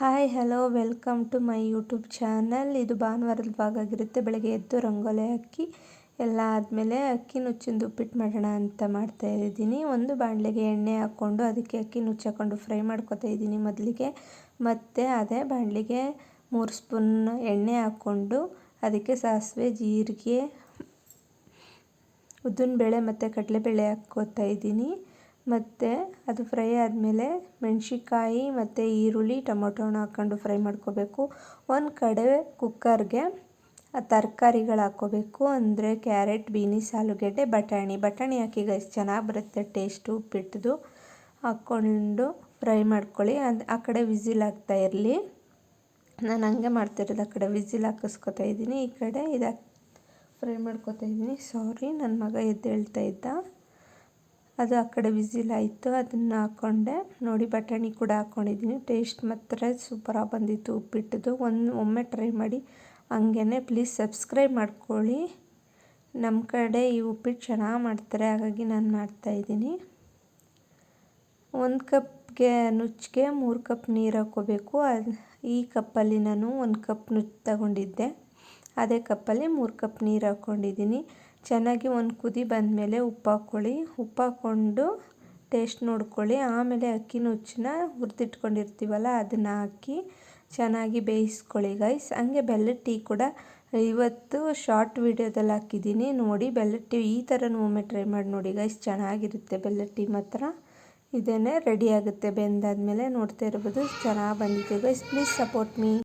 Hi, hello, welcome to my YouTube channel. ಇದು ಭಾನುವಾರದ ಭಾಗ ಆಗಿರುತ್ತೆ. ಬೆಳಗ್ಗೆ ಎದ್ದು ರಂಗೋಲಿ ಹಾಕಿ, ಎಲ್ಲ ಆದಮೇಲೆ ಅಕ್ಕಿ ನುಚ್ಚಿಂದು ಉಪ್ಪಿಟ್ಟು ಮಾಡೋಣ ಅಂತ ಮಾಡ್ತಾ ಇದ್ದೀನಿ. ಒಂದು ಬಾಣಲೆಗೆ ಎಣ್ಣೆ ಹಾಕ್ಕೊಂಡು ಅದಕ್ಕೆ ಅಕ್ಕಿ ನುಚ್ಚು ಹಾಕ್ಕೊಂಡು ಫ್ರೈ ಮಾಡ್ಕೊತಾ ಇದ್ದೀನಿ ಮೊದಲಿಗೆ. ಮತ್ತು ಅದೇ ಬಾಣಲೆಗೆ ಮೂರು ಸ್ಪೂನ್ ಎಣ್ಣೆ ಹಾಕ್ಕೊಂಡು ಅದಕ್ಕೆ ಸಾಸಿವೆ, ಜೀರಿಗೆ ಉದ್ದಿನ ಬೇಳೆ ಮತ್ತು ಕಡಲೆಬೇಳೆ ಹಾಕ್ಕೋತಾ ಇದ್ದೀನಿ. ಮತ್ತು ಅದು ಫ್ರೈ ಆದಮೇಲೆ ಮೆಣಸಿನ್ಕಾಯಿ ಮತ್ತು ಈರುಳ್ಳಿ, ಟೊಮೊಟೊನ ಹಾಕ್ಕೊಂಡು ಫ್ರೈ ಮಾಡ್ಕೋಬೇಕು. ಒಂದು ಕಡೆ ಕುಕ್ಕರ್ಗೆ ತರ್ಕಾರಿಗಳು ಹಾಕ್ಕೋಬೇಕು. ಅಂದರೆ ಕ್ಯಾರೆಟ್ ಬೀನಿಸ್ ಆಲೂಗೆಡ್ಡೆ, ಬಟಾಣಿ. ಬಟಾಣಿ ಹಾಕಿ ಗೈಸ್ ಚೆನ್ನಾಗಿ ಬರುತ್ತೆ ಟೇಸ್ಟು ಉಪ್ಪಿಟ್ಟದು ಹಾಕ್ಕೊಂಡು ಫ್ರೈ ಮಾಡ್ಕೊಳ್ಳಿ. ಅದು, ಆ ಕಡೆ ವಿಝಿಲ್ ಆಗ್ತಾ ಇರಲಿ. ನಾನು ಹಂಗೆ ಮಾಡ್ತಿರೋದು, ಆ ಕಡೆ ವಿಝಿಲ್ ಹಾಕಿಸ್ಕೊತಾ ಇದ್ದೀನಿ. ಈ ಕಡೆ ಇದು ಫ್ರೈ ಮಾಡ್ಕೊತಾ ಇದ್ದೀನಿ. ಸಾರಿ ನನ್ನ ಮಗ ಎದ್ದೇಳ್ತಾ ಇದ್ದ. ಅದು ಆ ಕಡೆ ವಿಸಿಲ್ ಆಯಿತು, ಅದನ್ನು ಹಾಕ್ಕೊಂಡೆ ನೋಡಿ, ಬಟಾಣಿ ಕೂಡ ಹಾಕ್ಕೊಂಡಿದ್ದೀನಿ ಟೇಸ್ಟ್ ಮಾತ್ರ ಸೂಪರಾಗಿ ಬಂದಿತ್ತು ಉಪ್ಪಿಟ್ಟದು ಒಂದು, ಒಮ್ಮೆ ಟ್ರೈ ಮಾಡಿ ಹಂಗೇ ಪ್ಲೀಸ್ ಸಬ್ಸ್ಕ್ರೈಬ್ ಮಾಡ್ಕೊಳ್ಳಿ. ನಮ್ಮ ಕಡೆ ಈ ಉಪ್ಪಿಟ್ಟು ಚೆನ್ನಾಗಿ ಮಾಡ್ತಾರೆ, ಹಾಗಾಗಿ ನಾನು ಮಾಡ್ತಾಯಿದ್ದೀನಿ ಒಂದು ಕಪ್ಗೆ ನುಚ್ಚಿಗೆ ಮೂರು ಕಪ್ ನೀರು ಹಾಕ್ಕೋಬೇಕು. ಅದು, ಈ ಕಪ್ಪಲ್ಲಿ ನಾನು ಒಂದು ಕಪ್ ನುಚ್ಚು ತಗೊಂಡಿದ್ದೆ. ಅದೇ ಕಪ್ಪಲ್ಲಿ ಮೂರು ಕಪ್ ನೀರು ಹಾಕ್ಕೊಂಡಿದ್ದೀನಿ. ಚೆನ್ನಾಗಿ ಒಂದು ಕುದಿ ಬಂದಮೇಲೆ ಉಪ್ಪು ಹಾಕ್ಕೊಂಡು ಟೇಸ್ಟ್ ನೋಡ್ಕೊಳ್ಳಿ. ಆಮೇಲೆ ಅಕ್ಕಿ ನುಚ್ಚನ್ನ ಹುರಿದಿಟ್ಕೊಂಡಿರ್ತೀವಲ್ಲ, ಅದನ್ನು ಹಾಕಿ ಚೆನ್ನಾಗಿ ಬೇಯಿಸ್ಕೊಳ್ಳಿ ಗೈಸ್ ಹಂಗೆ ಬೆಲ್ಲದ ಟೀ ಕೂಡ ಇವತ್ತು ಶಾರ್ಟ್ ವೀಡಿಯೋದಲ್ಲಿ ಹಾಕಿದ್ದೀನಿ. ನೋಡಿ ಬೆಲ್ಲದ ಟೀ ಈ ಥರನೂ ಒಮ್ಮೆ ಟ್ರೈ ಮಾಡಿ ನೋಡಿ ಗೈಸ್ ಚೆನ್ನಾಗಿರುತ್ತೆ ಬೆಲ್ಲದ ಟೀ ಮಾತ್ರ. ಇದೇ ರೆಡಿ ಆಗುತ್ತೆ. ಬೆಂದಾದಮೇಲೆ ನೋಡ್ತಾ ಇರ್ಬೋದು. ಚೆನ್ನಾಗಿ ಬಂದಿದೆ ಗೈಸ್ ಪ್ಲೀಸ್ ಸಪೋರ್ಟ್ ಮೀ